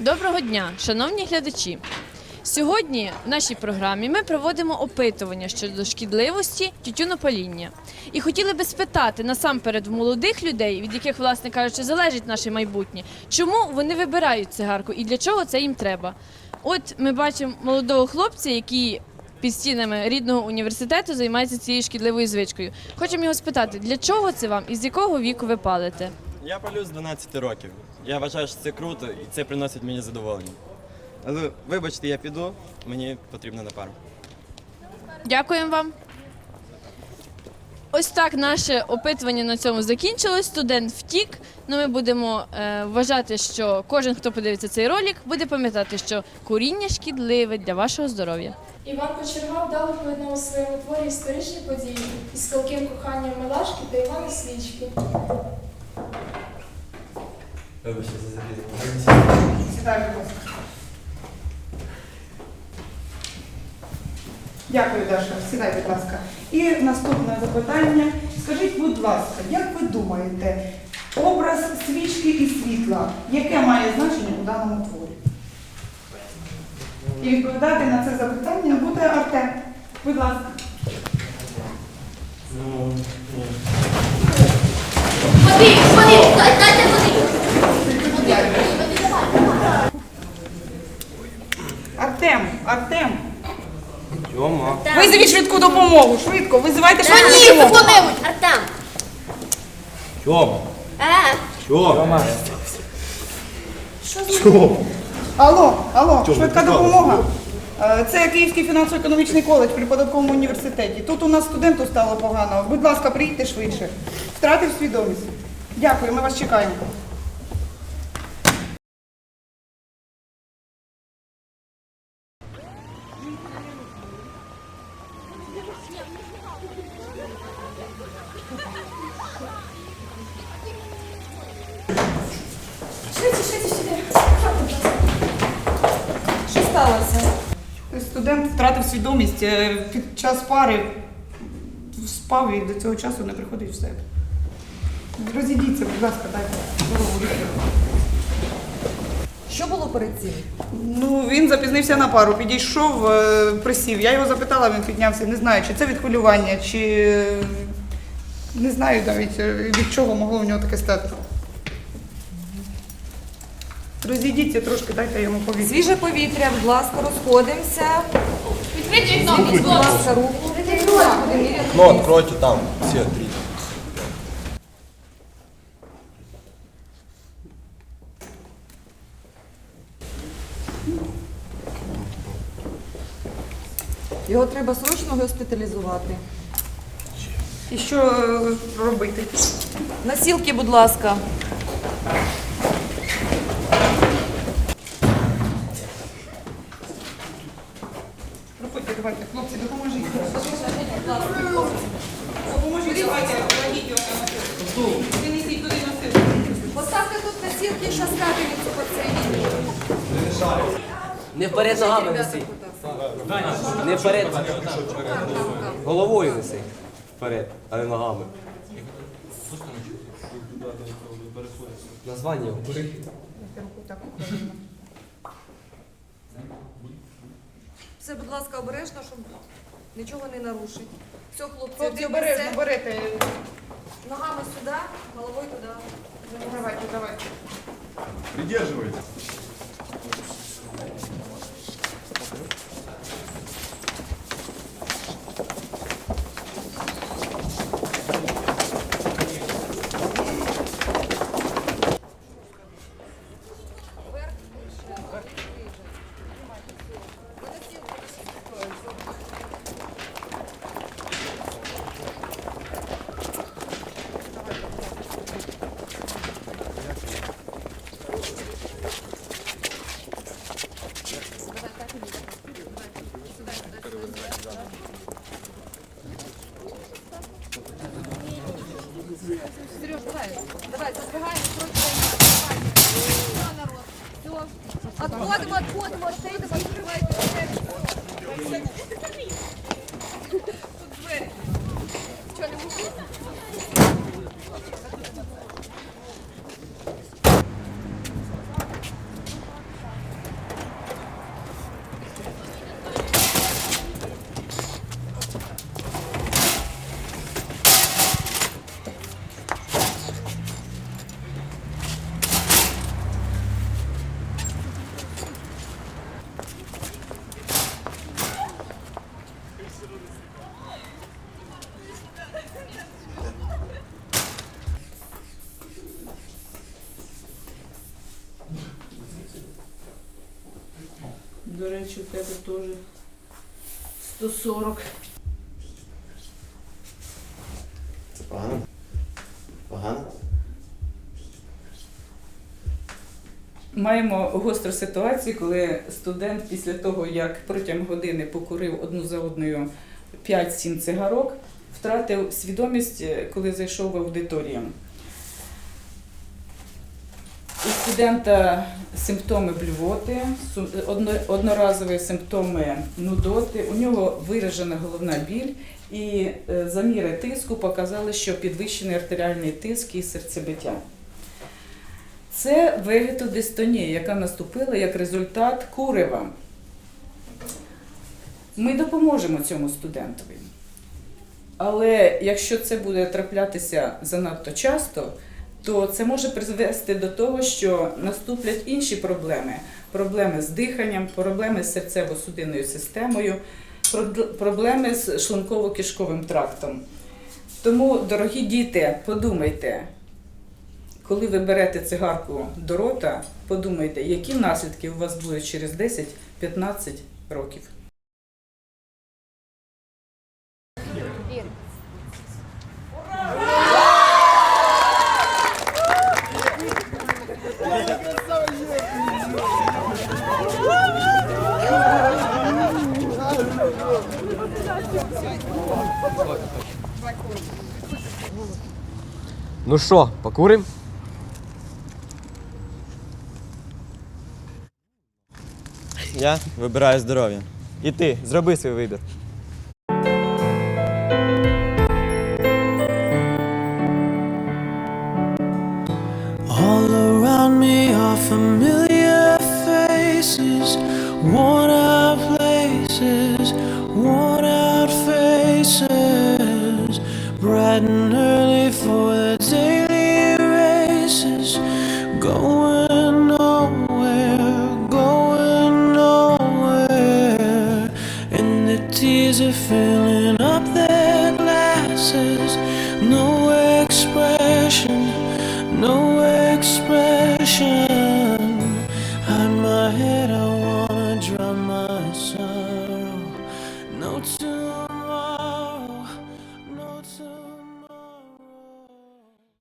Доброго дня, шановні глядачі. Сьогодні в нашій програмі ми проводимо опитування щодо шкідливості тютюнопаління. І хотіли би спитати насамперед в молодих людей, від яких, власне кажучи, залежить наше майбутнє, чому вони вибирають цигарку і для чого це їм треба. От ми бачимо молодого хлопця, який під стінами рідного університету займається цією шкідливою звичкою. Хочемо його спитати, для чого це вам і з якого віку ви палите? Я палю з 12 років. Я вважаю, що це круто і це приносить мені задоволення. Але вибачте, я піду, мені потрібно на пару. Дякуємо вам. Ось так наше опитування на цьому закінчилось. Студент втік. Ну ми будемо е, вважати, що кожен, хто подивиться цей ролик, буде пам'ятати, що куріння шкідливе для вашого здоров'я. Іван Кочерга вдало поєднав у своєму творі історичні події із палким коханням Милашки та Івана Свічки. Вибачте за запізнення. Сідай, будь ласка. Дякую, Даша. Сідай, будь ласка. І наступне запитання. Скажіть, будь ласка, як ви думаєте, образ свічки і світла, яке має значення у даному творі? І відповідати на це запитання буде Артем. Будь ласка. Ну, води, дай, дайте. Артем, Артем, Йома. визовіть швидку допомогу. Швидко, визивайте швидку Ні, допомогу. хто-небудь. Артем. Йома. Е, Йома. Алло, алло, швидка допомога. Е, Це Київський фінансово-економічний коледж при податковому університеті. Тут у нас студенту стало погано. Будь ласка, приїдьте швидше. Втратив свідомість. Дякую, ми вас чекаємо. Студент втратив свідомість е, під час пари. Спав і до цього часу не приходить в себе. Розійдіться, будь ласка, дайте. дорогу. Що було перед цим? Ну, він запізнився на пару, підійшов, е, присів. Я його запитала, він піднявся. Не знаю, чи це від хвилювання, чи е, не знаю навіть від чого могло в нього таке стати. Розійдіться трошки, дайте йому повітря. Свіже повітря, будь ласка, розходимося. відкрийте вікно, Будь ласка, руку. Ну, откройте там все три. Його треба срочно госпіталізувати. І що е, робити? Насілки, будь ласка. Давайте, хлопці, допоможіть. Допоможіть, давайте, кладіть його на носилку. Винесіть туди носилку. Поставте тут насілки, що скатуються по цей Не вперед ногами неси. Не вперед. Головою неси. Вперед, а не ногами. Названня говори. Все, будь ласка, обережно, щоб нічого не нарушить. Все, хлопці, Хлопці, один обережно берете. Ногами сюди, головою туди. Давайте, давайте. Придерживайте. Сереж, давай. Давай, просто срочно. Все, народ. Все. Отходим, отходим, отходим, відкривайте До речі, у тебе теж 140. Це погано? Погано? Маємо гостру ситуацію, коли студент після того, як протягом години покурив одну за одною 5-7 цигарок, втратив свідомість, е, коли зайшов в аудиторію. У студента симптоми блювоти, одноразові симптоми нудоти, у нього виражена головна біль, і е, заміри тиску показали, що підвищений артеріальний тиск і серцебиття. Це вегетодистонія, яка наступила як результат курива. Ми допоможемо цьому студентові. Але якщо це буде траплятися занадто часто, то це може призвести до того, що наступлять інші проблеми: проблеми з диханням, проблеми з серцево-судинною системою, проблеми з шлунково-кишковим трактом. Тому, дорогі діти, подумайте, коли ви берете цигарку до рота, подумайте, які наслідки у вас будуть через 10-15 років. Ну що, покурим? Я вибираю здоров'я. І ти, зроби свій вибір. All around me are familiar faces, reflection